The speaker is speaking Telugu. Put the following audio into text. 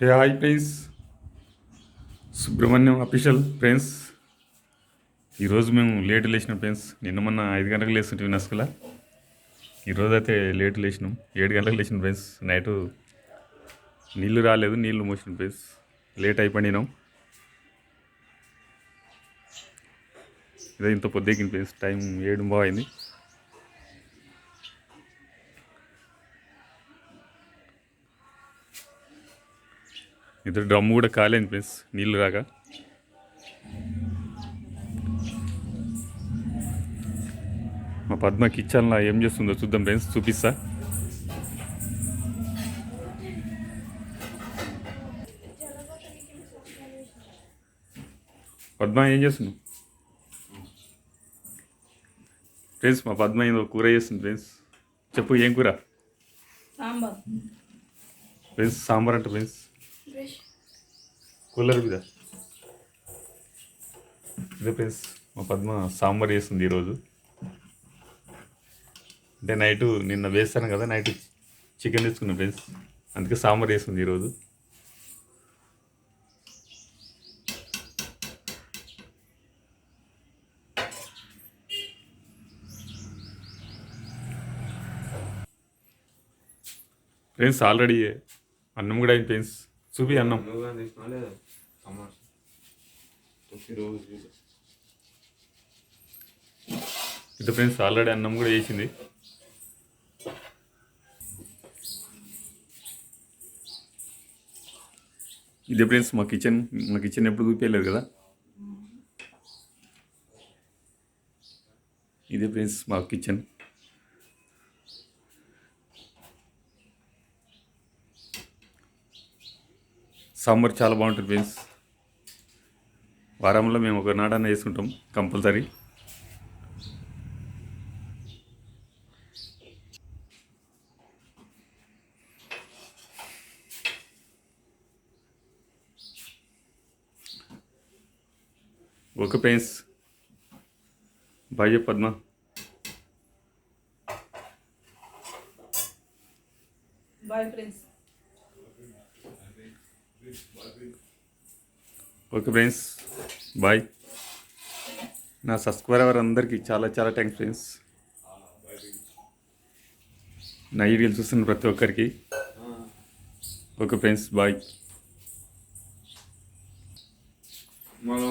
Hey hi friends. Subrahmanyam official friends. ఈరోజు మేము లేట్ లేచిన ఫ్రెండ్స్. నిన్న మొన్న ఐదు గంటలకు లేస్తుంటే నసుకుల ఈరోజు అయితే లేట్ లేచినాం. ఏడు గంటలకు లేచిన ఫ్రెండ్స్. నైట్ నీళ్ళు రాలేదు నీళ్ళు మోసిన ఫ్రెండ్స్. లేట్ అయిపోయినాం. ఇదే ఇంత పొద్దుకింది ఫ్రెండ్స్. టైం ఏడు బాగైంది ఇద్దరు డ్రమ్ము కూడా కాలేదు ఫ్రెండ్స్ నీళ్ళు రాక మా పద్మ కిచెన్లో ఏం చేస్తుందో చూద్దాం ఫ్రెండ్స్ చూపిస్తా. పద్మ ఏం చేస్తున్నావు? ఫ్రెండ్స్ మా పద్మ ఏదో కూర చేస్తుంది ఫ్రెండ్స్. చెప్పు ఏం కూర? ఫ్రెండ్స్ సాంబార్ అంట ఫ్రెండ్స్. కూలర్ మీద. ఇదే ఫ్రెండ్స్ మా పద్మ సాంబార్ చేస్తుంది ఈరోజు. అంటే నైట్ నిన్న వేస్తాను కదా నైట్ చికెన్ తెచ్చుకున్నాం ఫ్రెండ్స్. అందుకే సాంబార్ చేస్తుంది ఈరోజు. ఫ్రెండ్స్ ఆల్రెడీ అన్నం కూడా అయింది ఫ్రెండ్స్. చూపి అన్నం. రోజు ఇది ఫ్రెండ్స్ ఆల్రెడీ అన్నం కూడా చేసింది. ఇదే ఫ్రెండ్స్ మా కిచెన్ మా కిచెన్ ఎప్పుడు చూపించలేదు కదా? ఇదే ఫ్రెండ్స్ మా కిచెన్. సాంబార్ చాలా బాగుంటుంది ఫ్రెండ్స్. వారంలో మేము ఒక నాడన్న వేసుకుంటాం compulsory. Okay friends. Bye Padma. Bye friends. Okay friends bye నా సబ్స్క్రైబర్ అందరికీ చాలా చాలా థ్యాంక్స్ ఫ్రెండ్స్ నా వీడియోలు చూస్తున్న ప్రతి ఒక్కరికి ఓకే ఫ్రెండ్స్ బాయ్ మన